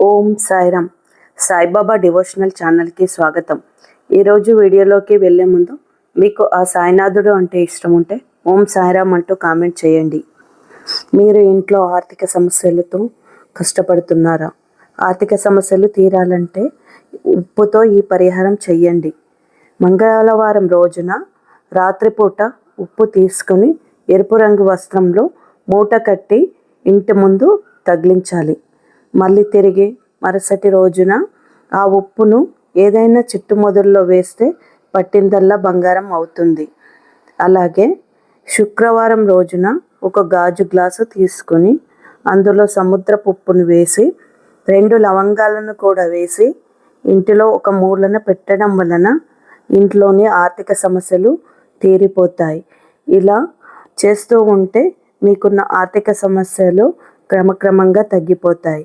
ఓం Sairam. Saibaba devotional ఛానల్కి స్వాగతం. ఈరోజు వీడియోలోకి వెళ్ళే ముందు మీకు ఆ సాయినాథుడు అంటే ఇష్టం ఉంటే ఓం సాయిరామ్ అంటూ కామెంట్ చేయండి. మీరు ఇంట్లో ఆర్థిక సమస్యలతో కష్టపడుతున్నారా? ఆర్థిక సమస్యలు తీరాలంటే ఉప్పుతో ఈ పరిహారం చెయ్యండి. మంగళవారం రోజున రాత్రిపూట ఉప్పు తీసుకొని ఎరుపు రంగు వస్త్రంలో మూట కట్టి ఇంటి ముందు తగిలించాలి. మళ్ళీ తిరిగి మరుసటి రోజున ఆ ఉప్పును ఏదైనా చిట్టు మొదల్లో వేస్తే పట్టిందల్లా బంగారం అవుతుంది. అలాగే శుక్రవారం రోజున ఒక గాజు గ్లాసు తీసుకొని అందులో సముద్రపు ఉప్పును వేసి రెండు లవంగాలను కూడా వేసి ఇంటిలో ఒక మూలన పెట్టడం వలన ఇంట్లోని ఆర్థిక సమస్యలు తీరిపోతాయి. ఇలా చేస్తూ ఉంటే మీకున్న ఆర్థిక సమస్యలు క్రమక్రమంగా తగ్గిపోతాయి.